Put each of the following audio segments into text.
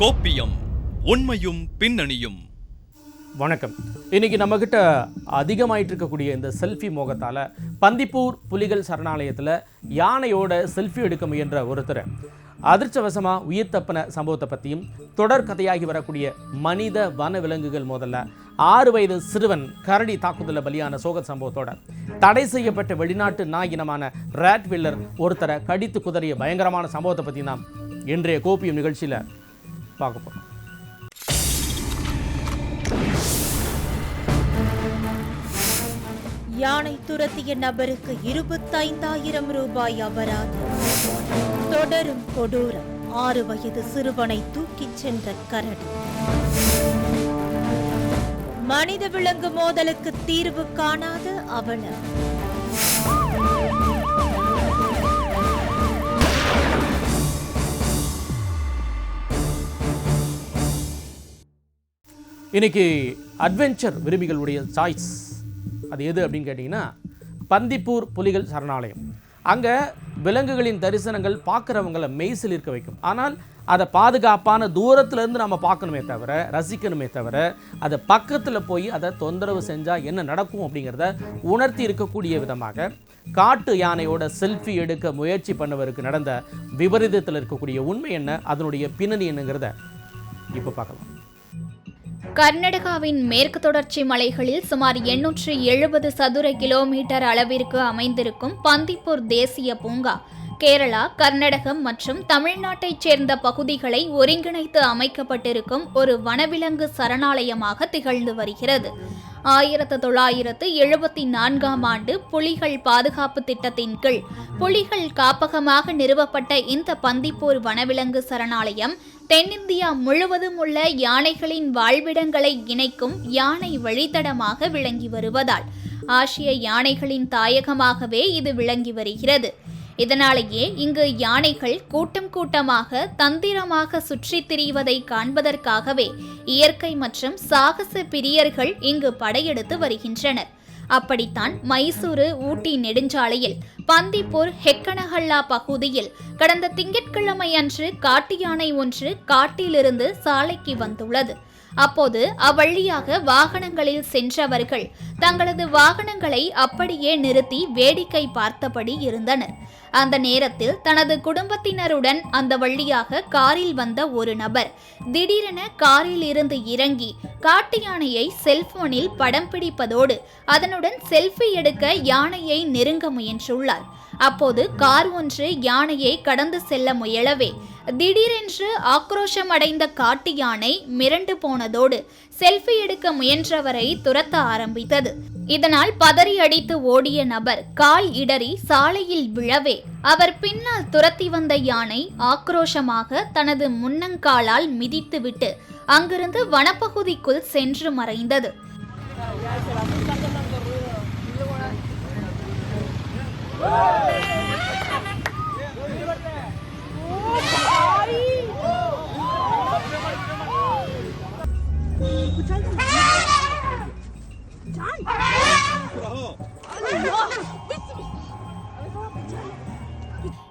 கோப்பியம் உண்மையும் பின்னணியும். வணக்கம். இன்னைக்கு நம்மக்கிட்ட அதிகமாயிட்டு இருக்கக்கூடிய இந்த செல்ஃபி மோகத்தால் பந்திப்பூர் புலிகள் சரணாலயத்தில் யானையோட செல்ஃபி எடுக்க முயன்ற ஒருத்தர் அதிர்ச்சவசமாக உயிர் தப்பின சம்பவத்தை பற்றியும் தொடர் கதையாகி வரக்கூடிய மனித வன விலங்குகள் முதல்ல ஆறு வயது சிறுவன் கரடி தாக்குதலில் பலியான சோக சம்பவத்தோட தடை செய்யப்பட்ட வெளிநாட்டு நாய் இனமான ரேட் வில்லர் ஒருத்தரை கடித்து குதறிய பயங்கரமான சம்பவத்தை பற்றி நாம் இன்றைய கோப்பியம் நிகழ்ச்சியில் பார்க்க போகிறோம் யானை துரத்திய நபருக்கு இருபத்தைந்தாயிரம் ரூபாய் அபராதம். தொடரும் கொடூரம். ஆறு வயது சிறுவனை தூக்கிச் சென்ற கரடி. மனித விலங்கு மோதலுக்கு தீர்வு காணாத அவலம். இன்றைக்கி அட்வென்ச்சர் விரும்பிகளுடைய சாய்ஸ் அது எது அப்படின்னு கேட்டிங்கன்னா பந்திப்பூர் புலிகள் சரணாலயம். அங்கே விலங்குகளின் தரிசனங்கள் பார்க்குறவங்களை மெய்சில் இருக்க வைக்கும். ஆனால் அதை பாதுகாப்பான தூரத்துலேருந்து நம்ம பார்க்கணுமே தவிர ரசிக்கணுமே தவிர அதை பக்கத்தில் போய் அதை தொந்தரவு செஞ்சால் என்ன நடக்கும் அப்படிங்கிறத உணர்த்தி இருக்கக்கூடிய விதமாக காட்டு யானையோட செல்ஃபி எடுக்க முயற்சி பண்ணவருக்கு நடந்த விபரீதத்தில் இருக்கக்கூடிய உண்மை என்ன அதனுடைய பின்னணி என்னங்கிறத இப்போ பார்க்கலாம். கர்நாடகாவின் மேற்கு தொடர்ச்சி மலைகளில் சுமார் எண்ணூற்று எழுபது சதுர கிலோமீட்டர் அளவிற்கு அமைந்திருக்கும் பந்திப்பூர் தேசிய பூங்கா கேரளா கர்நாடகம் மற்றும் தமிழ்நாட்டைச் சேர்ந்த பகுதிகளை ஒருங்கிணைத்து அமைக்கப்பட்டிருக்கும் ஒரு வனவிலங்கு சரணாலயமாக திகழ்ந்து வருகிறது. ஆயிரத்து தொள்ளாயிரத்து எழுபத்தி நான்காம் ஆண்டு புலிகள் பாதுகாப்பு திட்டத்தின் கீழ் புலிகள் காப்பகமாக நிறுவப்பட்ட இந்த பந்திப்பூர் வனவிலங்கு சரணாலயம் தென்னிந்தியா முழுவதும் உள்ள யானைகளின் வாழ்விடங்களை இணைக்கும் யானை வழித்தடமாக விளங்கி வருவதால் ஆசிய யானைகளின் தாயகமாகவே இது விளங்கி வருகிறது. இதனாலேயே இங்கு யானைகள் கூட்டம் கூட்டமாக தந்திரமாக சுற்றித் திரிவதை காண்பதற்காகவே இயற்கை மற்றும் சாகச பிரியர்கள் இங்கு படையெடுத்து வருகின்றனர். அப்படித்தான் மைசூரு ஊட்டி நெடுஞ்சாலையில் பந்திப்பூர் ஹெக்கனஹல்லா பகுதியில் கடந்த திங்கட்கிழமை அன்று காட்டு யானை ஒன்று காட்டிலிருந்து சாலைக்கு வந்துள்ளது. அப்போது அவ்வழியாக வாகனங்களில் சென்றவர்கள் தங்களது வாகனங்களை அப்படியே நிறுத்தி வேடிக்கை பார்த்தபடி இருந்தனர். அந்த நேரத்தில் தனது குடும்பத்தினருடன் அந்த வழியாக காரில் வந்த ஒரு நபர் திடீரென காரில் இருந்து இறங்கி காட்டு யானையை செல்போனில் படம் பிடிப்பதோடு அதனுடன் செல்ஃபி எடுக்க யானையை நெருங்க முயன்றுள்ளார். அப்போது கார் ஒன்று யானையை கடந்து செல்ல முயலவே திடீரென்று ஆக்ரோஷம் அடைந்த காட்டு யானை மிரண்டு போனதோடு செல்ஃபி எடுக்க முயன்றவரை துரத்த ஆரம்பித்தது. இதனால் பதறி அடித்து ஓடிய நபர் கால் இடறி சாலையில் விழவே அவர் பின்னால் துரத்தி வந்த யானை ஆக்ரோஷமாக தனது முன்னங்காலால் மிதித்துவிட்டு அங்கிருந்து வனப்பகுதிக்குள் சென்று மறைந்தது. John!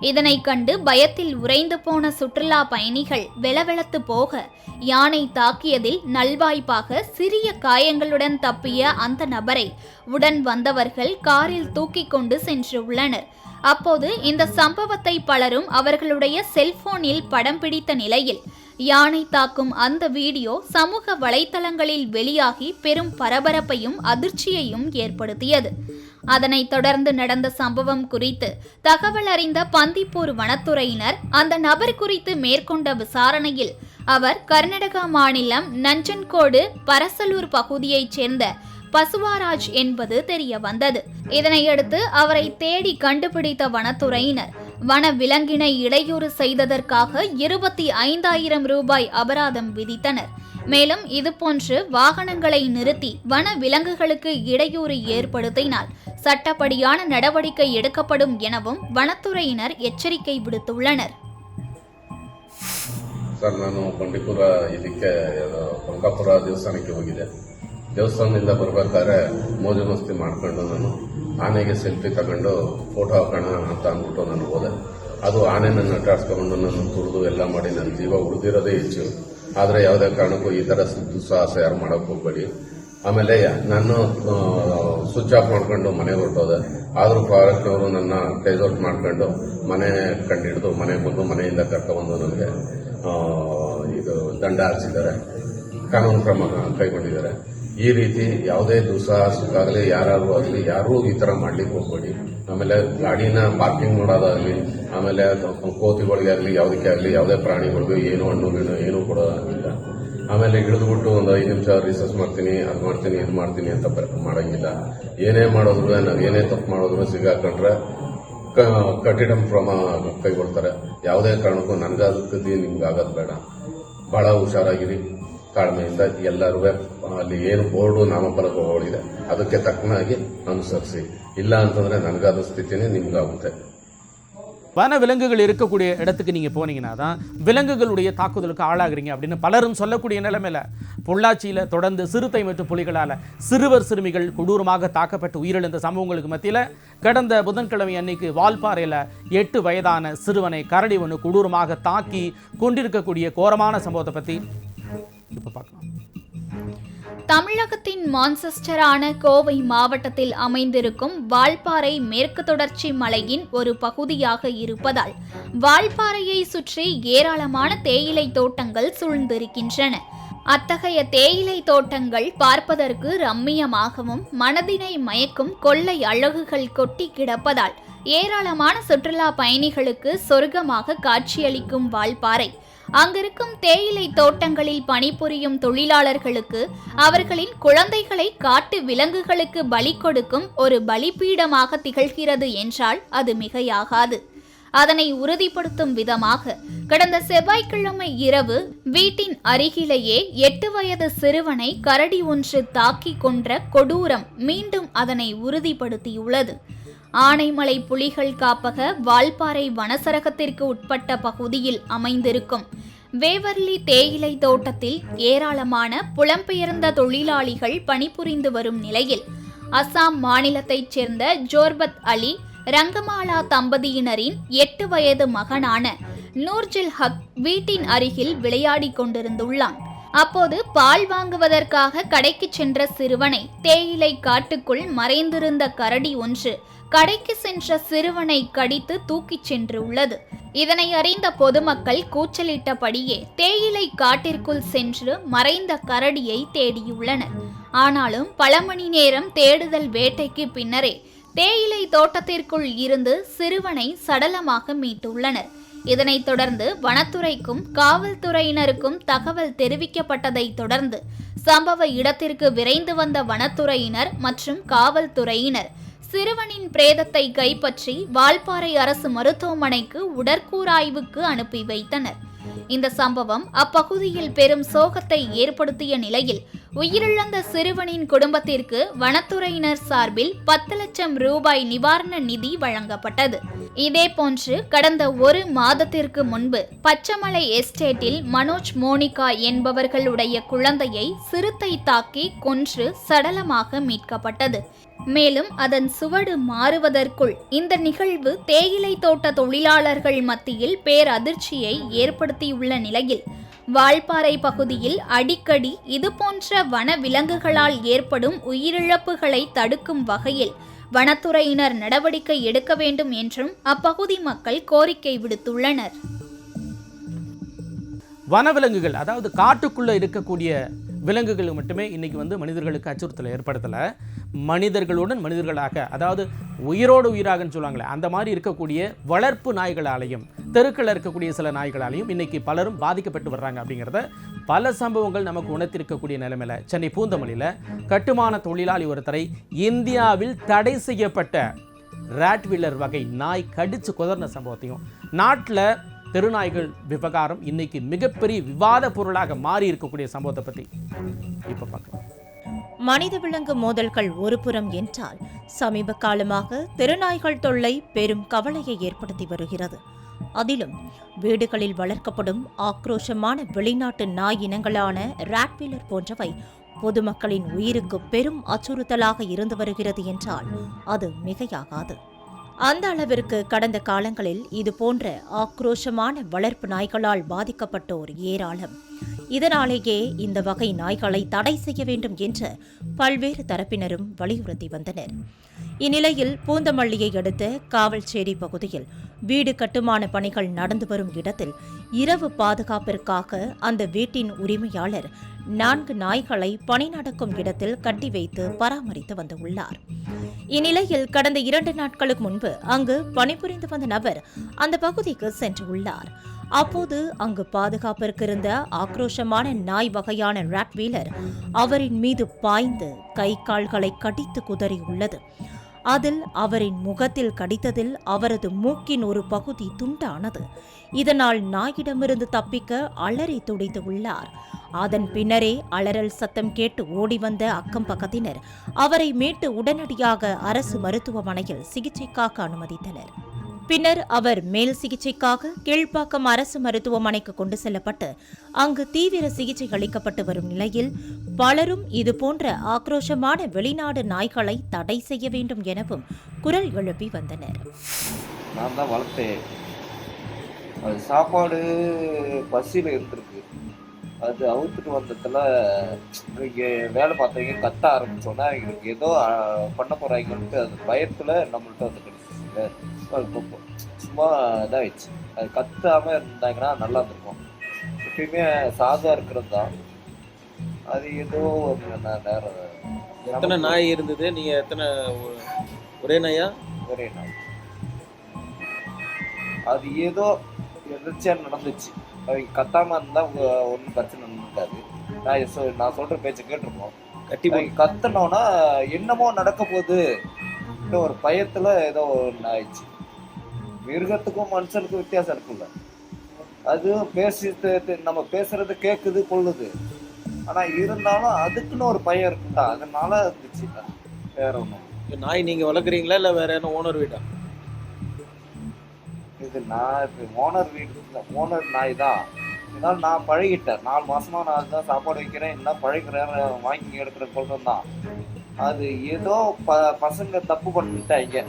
இதனை கண்டு பயத்தில் உறைந்து போன சுற்றுலா பயணிகள் வெலவெலத்து போக யானை தாக்கியதில் நல்வாய்ப்பாக சிறிய காயங்களுடன் தப்பிய அந்த நபரை உடன் வந்தவர்கள் காரில் தூக்கிக் கொண்டு சென்றுள்ளனர் அப்போது இந்த சம்பவத்தை பலரும் அவர்களுடைய செல்போனில் படம் பிடித்த நிலையில் யானை தாக்கும் அந்த வீடியோ சமூக வலைத்தளங்களில் வெளியாகி பெரும் பரபரப்பையும் அதிர்ச்சியையும் ஏற்படுத்தியது. அதனைத் தொடர்ந்து நடந்த சம்பவம் குறித்து தகவல் அறிந்த பந்திப்பூர் வனத்துறையினர் அந்த நபர் குறித்து மேற்கொண்ட விசாரணையில் அவர் கர்நாடகா மாநிலம் நஞ்சன்கோடு பரசலூர் பகுதியைச் சேர்ந்த பசுவாராஜ் என்பது தெரிய வந்தது இதனையடுத்து அவரை தேடி கண்டுபிடித்த வனத்துறையினர் வன விலங்கினை இடையூறு செய்ததற்காக இருபத்தி ஐந்தாயிரம் ரூபாய் அபராதம் விதித்தனர் மேலும் இதுபோன்று வாகனங்களை நிறுத்தி வன விலங்குகளுக்கு இடையூறு ஏற்படுத்தினால் சட்டப்படியான நடவடிக்கை எடுக்கப்படும் எனவும் வனத்துறையினர் எச்சரிக்கை விடுத்துள்ளனர் ಸರ್ ನಾನು ಬಂಡೀಪುರ ಇದಕ್ಕೆ ಅದು ಬಂಕಾಪುರ ದೇವಸ್ಥಾನಕ್ಕೆ ಹೋಗಿದ್ದೆ ದೇವಸ್ಥಾನದಿಂದ ಬರ್ಬೇಕಾದ್ರೆ ಮೋಜು ಮಸ್ತಿ ಮಾಡ್ಕೊಂಡು ನಾನು ಆನೆಗೆ ಸೆಲ್ಫಿ ತಗೊಂಡು ಫೋಟೋ ಹಾಕೋಣ ಅಂತ ಅಂದ್ಬಿಟ್ಟು ನಾನು ಹೋದೆ. ಅದು ಆನೆ ನನ್ನ ಅಟ್ಟಾಡ್ಸ್ಕೊಂಡು ನಾನು ತುರಿದು ಎಲ್ಲ ಮಾಡಿ ನನ್ನ ಜೀವ ಉಳಿದಿರೋದೇ ಹೆಚ್ಚು. ಆದರೆ ಯಾವುದೇ ಕಾರಣಕ್ಕೂ ಈ ಥರ ದುಸ್ಸಾಹಸ ಯಾರು ಮಾಡೋಕೆ ಹೋಗ್ಬೇಡಿ. ಆಮೇಲೆ ನಾನು ಸ್ವಿಚ್ ಆಫ್ ಮಾಡ್ಕೊಂಡು ಮನೆ ಹೊರಟೋದೆ. ಆದರೂ ಫಾರೆಸ್ಟ್ನವರು ನನ್ನ ಟೇಸ್ ಮಾಡ್ಕೊಂಡು ಮನೆ ಕಂಡಿಡಿದು ಮನೆಗೆ ಬಂದು ಮನೆಯಿಂದ ಕರ್ಕೊಬಂದು ನನಗೆ ಇದು ದಂಡ ಹಾರಿಸಿದ್ದಾರೆ ಕಾನೂನು ಕ್ರಮ ಕೈಗೊಂಡಿದ್ದಾರೆ. ಈ ರೀತಿ ಯಾವುದೇ ದುಸ್ಸಾಹಸಕ್ಕಾಗಲಿ ಯಾರು ಆಗಲಿ, ಯಾರೂ ಈ ಥರ ಮಾಡ್ಲಿಕ್ಕೆ ಹೋಗ್ಬೇಡಿ. ಆಮೇಲೆ ಗಾಡಿನ ಪಾರ್ಕಿಂಗ್ ಮಾಡೋದಾಗಲಿ ಆಮೇಲೆ ಕೋತಿಗಳಿಗೆ ಆಗಲಿ, ಯಾವುದಕ್ಕೆ ಆಗಲಿ, ಯಾವುದೇ ಪ್ರಾಣಿಗಳಿಗೂ ಏನು ಹಣ್ಣು, ಗಿಣ್ಣು ಏನೂ ಕೊಡೋದಾಗಿಲ್ಲ ಆಮೇಲೆ ಹಿಡಿದ್ಬಿಟ್ಟು ಒಂದು ಐದು ನಿಮಿಷ ರಿಸರ್ಚ್ ಮಾಡ್ತೀನಿ, ಅದು ಮಾಡ್ತೀನಿ, ಇದು ಮಾಡ್ತೀನಿ ಅಂತ ಮಾಡೋಂಗಿಲ್ಲ. ಏನೇ ಮಾಡೋದ್ರೂ, ನಾವು ಏನೇ ತಪ್ಪು ಮಾಡಿದ್ರು ಸಿಗಾಕೊಂಡ್ರೆ ಕಠಿಣ ಕ್ರಮ ಕೈಗೊಳ್ತಾರೆ. ಯಾವುದೇ ಕಾರಣಕ್ಕೂ ನನಗಾಗದಿ ನಿಮ್ಗೆ ಆಗೋದು ಬೇಡ. ಬಹಳ ಹುಷಾರಾಗಿರಿ. ತಾಳ್ಮೆಯಿಂದ ಎಲ್ಲರೂ ಅಲ್ಲಿ ಏನು ಬೋರ್ಡು ನಾಮಫಲಕಗಳಿದೆ ಅದಕ್ಕೆ ತಕ್ಕನಾಗಿ ಅನುಸರಿಸಿ ಇಲ್ಲ ಅಂತಂದ್ರೆ ನನಗಾದ ಸ್ಥಿತಿನೇ ನಿಮ್ಗಾಗುತ್ತೆ வன விலங்குகள் இருக்கக்கூடிய இடத்துக்கு நீங்கள் போனீங்கன்னா தான் விலங்குகளுடைய தாக்குதலுக்கு ஆளாகிறீங்க அப்படின்னு பலரும் சொல்லக்கூடிய நிலைமையில பொள்ளாச்சியில் தொடர்ந்து சிறுத்தை மற்றும் புலிகளால் சிறுவர் சிறுமிகள் கொடூரமாக தாக்கப்பட்டு உயிரிழந்த சம்பவங்களுக்கு மத்தியில் கடந்த புதன்கிழமை அன்னைக்கு வால்பாறையில் எட்டு வயதான சிறுவனை கரடி ஒன்று கொடூரமாக தாக்கி கொண்டிருக்கக்கூடிய கோரமான சம்பவத்தை பற்றி இப்போ பார்க்கலாம். தமிழகத்தின் மான்செஸ்டரான கோவை மாவட்டத்தில் அமைந்திருக்கும் வால்பாறை மேற்கு தொடர்ச்சி மலையின் ஒரு பகுதியாக இருப்பதால் வால்பாறையை சுற்றி ஏராளமான தேயிலை தோட்டங்கள் சூழ்ந்திருக்கின்றன. அத்தகைய தேயிலை தோட்டங்கள் பார்ப்பதற்கு ரம்மியமாகவும் மனதினை மயக்கும் கொள்ளை அழகுகள் கொட்டி கிடப்பதால் ஏராளமான சுற்றுலா பயணிகளுக்கு சொர்க்கமாக காட்சியளிக்கும் வால்பாறை. அங்கிருக்கும் தேயிலை தோட்டங்களில் பணிபுரியும் தொழிலாளர்களுக்கு அவர்களின் குழந்தைகளை காட்டு விலங்குகளுக்கு பலி கொடுக்கும் ஒரு பலிபீடமாக திகழ்கிறது என்றால் அது மிகையாகாது. அதனை உறுதிப்படுத்தும் விதமாக கடந்த செவ்வாய்க்கிழமை இரவு வீட்டின் அருகிலேயே எட்டு வயது சிறுவனை கரடி ஒன்று தாக்கி கொன்ற கொடூரம் மீண்டும் அதனை உறுதிப்படுத்தியுள்ளது. ஆனைமலை புலிகள் காப்பக வால்பாறை வனசரகத்திற்கு உட்பட்ட பகுதியில் அமைந்திருக்கும். வேவர்லி தேயிலை தோட்டத்தில் ஏராளமான புலம்பெயர்ந்த தொழிலாளிகள் பணிபுரிந்து வரும் நிலையில் அசாம் மாநிலத்தைச் சேர்ந்த ஜோர்பத் அலி ரங்கமாலா தம்பதியினரின் எட்டு வயது மகனான நூர்ஜில் ஹக் வீட்டின் அருகில் விளையாடிக் கொண்டிருந்துள்ளான். அப்போது பால் வாங்குவதற்காக கடைக்கு சென்ற சிறுவனை தேயிலை காட்டுக்குள் மறைந்திருந்த கரடி ஒன்று கடைக்கு சென்ற சிறுவனை கடித்து தூக்கிச் சென்றுள்ளது. இதனை அறிந்த பொதுமக்கள் கூச்சலிட்டபடியே தேயிலை காட்டிற்குள் சென்று மறைந்த கரடியை தேடியுள்ளனர். ஆனாலும் பல மணி நேரம் தேடுதல் வேட்டைக்கு பின்னரே தேயிலை தோட்டத்திற்குள் இருந்து சிறுவனை சடலமாக மீட்டுள்ளனர். இதனைத் தொடர்ந்து வனத்துறைக்கும் காவல்துறையினருக்கும் தகவல் தெரிவிக்கப்பட்டதைத் தொடர்ந்து சம்பவ இடத்திற்கு விரைந்து வந்த வனத்துறையினர் மற்றும் காவல்துறையினர் சிறுவனின் பிரேதத்தை கைப்பற்றி வால்பாறை அரசு மருத்துவமனைக்கு உடற்கூராய்வுக்கு அனுப்பி வைத்தனர். இந்த சம்பவம் அப்பகுதியில் பெரும் சோகத்தை ஏற்படுத்திய நிலையில் உயிரிழந்த சிறுவனின் குடும்பத்திற்கு வனத்துறையினர் சார்பில் பத்து லட்சம் ரூபாய் நிவாரண நிதி வழங்கப்பட்டது. இதேபோன்று கடந்த ஒரு மாதத்திற்கு முன்பு பச்சமலை எஸ்டேட்டில் மனோஜ் மோனிகா என்பவர்களுடைய குழந்தையை சிறுத்தை தாக்கி கொன்று சடலமாக மீட்கப்பட்டது. மேலும் அதன் சுவடு மாறுவதற்குள் இந்த நிகழ்வு தேயிலை தோட்ட தொழிலாளர்கள் மத்தியில் பேரதிர்ச்சியை ஏற்படுத்தியுள்ள நிலையில் வால்பாறை பகுதியில் அடிக்கடி இதுபோன்ற வன விலங்குகளால் ஏற்படும் உயிரிழப்புகளை தடுக்கும் வகையில் வனத்துறையினர் நடவடிக்கை எடுக்க வேண்டும் என்றும் அப்பகுதி மக்கள் கோரிக்கை விடுத்துள்ளனர். வனவிலங்குகள் அதாவது காட்டுக்குள்ளே இருக்கக்கூடிய விலங்குகள் மட்டுமே இன்றைக்கி வந்து மனிதர்களுக்கு அச்சுறுத்தலை ஏற்படுத்தலை. மனிதர்களுடன் மனிதர்களாக அதாவது உயிரோடு உயிராகன்னு சொல்லுவாங்களே அந்த மாதிரி இருக்கக்கூடிய வளர்ப்பு நாய்களாலையும் தெருக்களில் இருக்கக்கூடிய சில நாய்களாலையும் இன்றைக்கி பலரும் பாதிக்கப்பட்டு வர்றாங்க அப்படிங்கிறத பல சம்பவங்கள் நமக்கு உணர்த்திருக்கக்கூடிய நிலைமையில் சென்னை பூந்தமல்லியில் கட்டுமான தொழிலாளி ஒருத்தரை இந்தியாவில் தடை செய்யப்பட்ட ராட்வீலர் வகை நாய் கடித்து குதர்ன சம்பவத்தையும் நாட்டில் தெருநாய்கள் விவகாரம் இன்னைக்கு மிகப்பெரிய விவாத பொருளாக மாறி இருக்கக்கூடிய சம்பவத்தை பற்றி இப்போ பார்க்கலாம். மனித விலங்கு மோதல்கள் ஒருபுறம் என்றால் சமீப காலமாக தெருநாய்கள் தொல்லை பெரும் கவலையை ஏற்படுத்தி வருகிறது. அதிலும் வீடுகளில் வளர்க்கப்படும் ஆக்ரோஷமான வெளிநாட்டு நாய் இனங்களான ராட்வீலர் போன்றவை பொதுமக்களின் உயிருக்கு பெரும் அச்சுறுத்தலாக இருந்து வருகிறது என்றால் அது மிகையாகாது. அந்த அளவிற்கு கடந்த காலங்களில் இது போன்ற ஆக்ரோஷமான வளர்ப்பு நாய்களால் பாதிக்கப்பட்டோர் ஏராளம். இதனாலேயே இந்த வகை நாய்களை தடை செய்ய வேண்டும் என்று பல்வேறு தரப்பினரும் வலியுறுத்தி வந்தனர். இந்நிலையில் பூந்தமல்லியை அடுத்த காவல்சேரி பகுதியில் வீடு கட்டுமான பணிகள் நடந்து வரும் இடத்தில் இரவு பாதுகாப்பிற்காக அந்த வீட்டின் உரிமையாளர் நான்கு நாய்களை பணி நடக்கும் இடத்தில் கட்டி வைத்து பராமரித்து வந்துள்ளார் இந்நிலையில் கடந்த இரண்டு நாட்களுக்கு முன்பு அங்கு பணிபுரிந்து வந்த நபர் அந்த பகுதிக்கு சென்றுள்ளார் அப்போது அங்கு பாதுகாப்பிற்கு இருந்த ஆக்ரோஷமான நாய் வகையான ராட்வீலர் அவரின் மீது பாய்ந்து கை கால்களை கடித்து குதறியுள்ளது அதில் அவரின் முகத்தில் கடித்ததில் அவரது மூக்கின் ஒரு பகுதி துண்டானது. இதனால் நாயிடமிருந்து தப்பிக்க அலறி துடித்து உள்ளார். அதன் பின்னரே அலறல் சத்தம் கேட்டு ஓடி வந்த அக்கம் பக்கத்தினர். அவரை மீட்டு உடனடியாக அரசு மருத்துவமனையில் சிகிச்சைக்காக அனுமதித்தனர். பின்னர் அவர் மேல் சிகிச்சைக்காக கீழ்ப்பாக்கம் அரசு மருத்துவமனைக்கு கொண்டு செல்லப்பட்டு அங்கு தீவிர சிகிச்சை அளிக்கப்பட்டு வரும் நிலையில் பலரும் இதுபோன்ற ஆக்ரோஷமான வெளிநாடு நாய்களை தடை செய்ய வேண்டும் எனவும் குரல் எழுப்பி வந்தனர். நான் தான் வளர்த்தேன். அது சாப்பாடு பசியில் இருந்திருக்கு. அது அவுத்துட்டு வந்ததுல இங்கே வேலை பார்த்தவங்க கத்த ஆரம்பிச்சோன்னா இவங்களுக்கு ஏதோ பண்ண போறாங்கன்ட்டு அது பயத்தில் நம்மள்ட்ட வந்து கிடைச்சிருக்கு இப்போ சும்மா இதாகிடுச்சு அது கத்தாம இருந்தாங்கன்னா நல்லா இருந்திருக்கும். எப்பயுமே சாதா இருக்கிறது தான் அது ஏதோ ஒரு நேரம் எத்தனை நாய் இருந்தது? நீங்க எத்தனை ஒரே நாயா? ஒரே நாள் அது ஏதோ எதிர்ச்சியா நடந்துச்சு. அவங்க கத்தாம இருந்தா ஒன்றும் பிரச்சனை இருக்காது. நான் சொ- நான் சொல்ற பேச்சை கேட்டிருப்போம் கட்டி போய் கத்துனோன்னா என்னமோ நடக்க போகுது. இன்னும் ஒரு பயத்துல ஏதோ ஒன்று ஆயிடுச்சு. மிருகத்துக்கும் மனுஷனுக்கும் வித்தியாசம் இருக்குல்ல அது பேசி தெ- தெ- நம்ம பேசுறது கேக்குது கொள்ளுது. ஆனா இருந்தாலும் அதுக்குன்னு ஒரு பயம் இருக்குல்ல அதனால இருந்துச்சு வேற ஒன்றும் நாய் நீங்க வளர்க்குறீங்களா இல்ல வேற என்ன ஓனர் வீடா? இது நான் இப்போ ஓனர் வீடு ஓனர் நாய் தான். இதனால் நான் பழகிட்டேன். நாலு மாசமா நான் அதுதான் சாப்பாடு வைக்கிறேன். என்ன பழகிறேன் வாங்கி எடுக்கிற கொள்றேன் தான் அது ஏதோ ப பசங்க தப்பு பண்ணிட்டாங்க.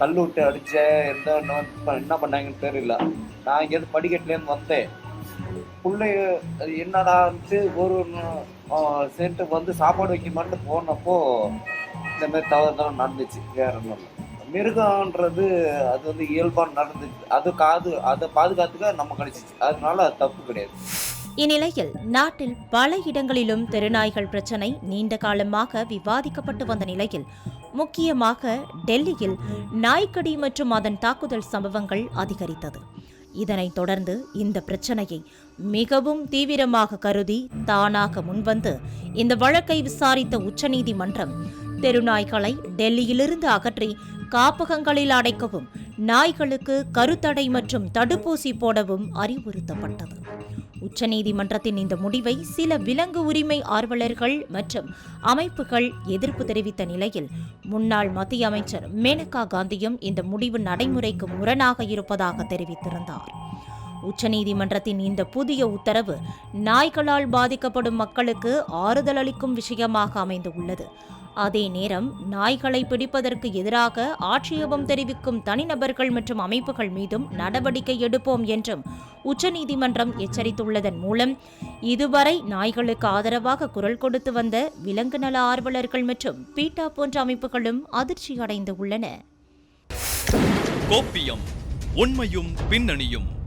கல் விட்டு அடிச்ச எந்த என்ன பண்ணாங்கன்னு தெரியல. நான் இங்கேருந்து படிக்கட்டுலேருந்து வந்தேன். பிள்ளைய அது என்னடான்ட்டு ஒரு சென்ட்டு வந்து சாப்பாடு வைக்க மட்டும் போனப்போ இந்த மாதிரி தவறுதெல்லாம் நடந்துச்சு வேற ஒன்றும் மிருகன்றது மிருகம்ன்றது அது வந்து இயல்பாக நடந்துச்சு. அது காது அதை பாதுகாத்துக்க நம்ம கிடைச்சிச்சு அதனால அது தப்பு கிடையாது. இந்நிலையில் நாட்டில் பல இடங்களிலும் தெருநாய்கள் பிரச்சினை நீண்ட காலமாக விவாதிக்கப்பட்டு வந்த நிலையில் முக்கியமாக டெல்லியில் நாய்க்கடி மற்றும் அதன் தாக்குதல் சம்பவங்கள் அதிகரித்தது. இதனைத் தொடர்ந்து இந்த பிரச்சனையை மிகவும் தீவிரமாக கருதி தானாக முன்வந்து இந்த வழக்கை விசாரித்த உச்சநீதிமன்றம் தெருநாய்களை டெல்லியிலிருந்து அகற்றி காப்பகங்களில் அடைக்கவும் நாய்களுக்கு கருத்தடை மற்றும் தடுப்பூசி போடவும் அறிவுறுத்தப்பட்டது. உச்சநீதிமன்றத்தின் இந்த முடிவை சில விலங்கு உரிமை ஆர்வலர்கள் மற்றும் அமைப்புகள் எதிர்ப்பு தெரிவித்த நிலையில் முன்னாள் மத்திய அமைச்சர் மேனகா காந்தியும் இந்த முடிவு நடைமுறைக்கு முரணாக இருப்பதாக தெரிவித்திருந்தார். உச்சநீதிமன்றத்தின் இந்த புதிய உத்தரவு நாய்களால் பாதிக்கப்படும் மக்களுக்கு ஆறுதல் அளிக்கும் விஷயமாக அமைந்துள்ளது. அதே நேரம் நாய்களை பிடிப்பதற்கு எதிராக ஆட்சேபம் தெரிவிக்கும் தனிநபர்கள் மற்றும் அமைப்புகள் மீதும் நடவடிக்கை எடுப்போம் என்றும் உச்சநீதிமன்றம் எச்சரித்துள்ளதன் மூலம் இதுவரை நாய்களுக்கு ஆதரவாக குரல் கொடுத்து வந்த விலங்கு நல ஆர்வலர்கள் மற்றும் பீட்டா போன்ற அமைப்புகளும் அதிர்ச்சி அடைந்து உள்ளன. கோப்பியம் உண்மையும் பின்னணியும்.